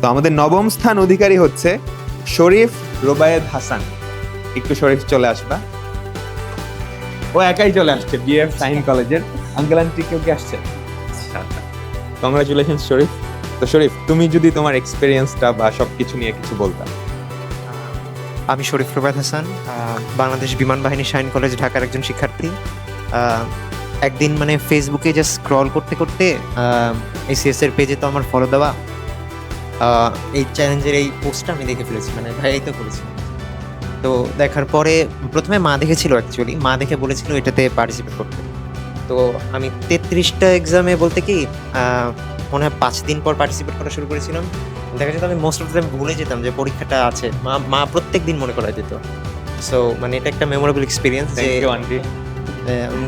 তো আমাদের নবম স্থান অধিকারী হচ্ছে শরীফ রোবায়েদ হাসান। একটু শরীফ চলে আসবা। ও একাই চলে আসছে বিএফ সাইন কলেজের আঙ্কেল আন্টি কেউ কি আসছে? কংগ্রাচুলেশন শরীফ। তো শরীফ, তুমি যদি তোমার এক্সপিরিয়েন্সটা বা সব কিছু নিয়ে কিছু বলতা। আমি শরীফ রুবাদ হাসান বাংলাদেশ বিমান বাহিনী শাইন কলেজ ঢাকার একজন শিক্ষার্থী। একদিন মানে ফেসবুকে জাস্ট স্ক্রল করতে করতে এসিএস এর পেজে তো আমার ফলো দেওয়া। এই চ্যালেঞ্জের এই পোস্টটা আমি দেখে ফেলেছি মানে ভাইয়াই তো করেছি। তো দেখার পরে প্রথমে মা দেখেছিল অ্যাকচুয়ালি মা দেখে বলেছিল এটাতে পার্টিসিপেট করতে। তো আমি তেত্রিশটা এক্সামে বলতে কি মনে হয় পাঁচ দিন পর পার্টিসিপেট করা শুরু করেছিলাম। দেখা যেত আমি মোস্ট অফ দ্য ভুলে যেতাম যে পরীক্ষাটা আছে। মা মা প্রত্যেক দিন মনে করা যেত সো মানে এটা একটা মেমোরেবল এক্সপিরিয়েন্স যে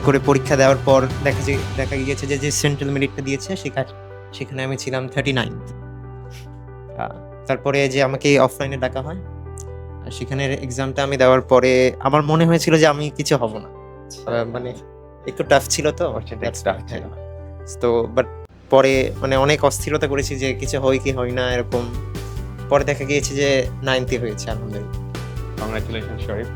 করে পরীক্ষা দেওয়ার পর দেখা যে দেখা গিয়েছে যে যে সেন্ট্রাল মেরিটটা দিয়েছে সেখানে সেখানে আমি ছিলাম থার্টি নাইন তারপরে যে আমাকে অফলাইনে ডাকা হয় আর সেখানের এক্সামটা আমি দেওয়ার পরে আমার মনে হয়েছিল যে আমি কিছু হব না। মানে একটু টাফ ছিল তো তো বাট পরে মানে অনেক অস্থিরতা করেছি যে কিছু হয় কি হয় না এরকম। পরে দেখা গিয়েছে যে নাইনটি হয়েছে আলহামদুলিল্লাহ। Congratulation Sharif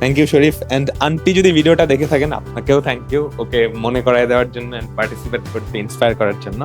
thank you Sharif and aunty যদি ভিডিওটা দেখে থাকেন আপনাকেও থ্যাংক ইউ ওকে মনে করায় দেওয়ার জন্য অ্যান্ড পার্টিসিপেট করতে ইন্সপায়ার করার জন্য।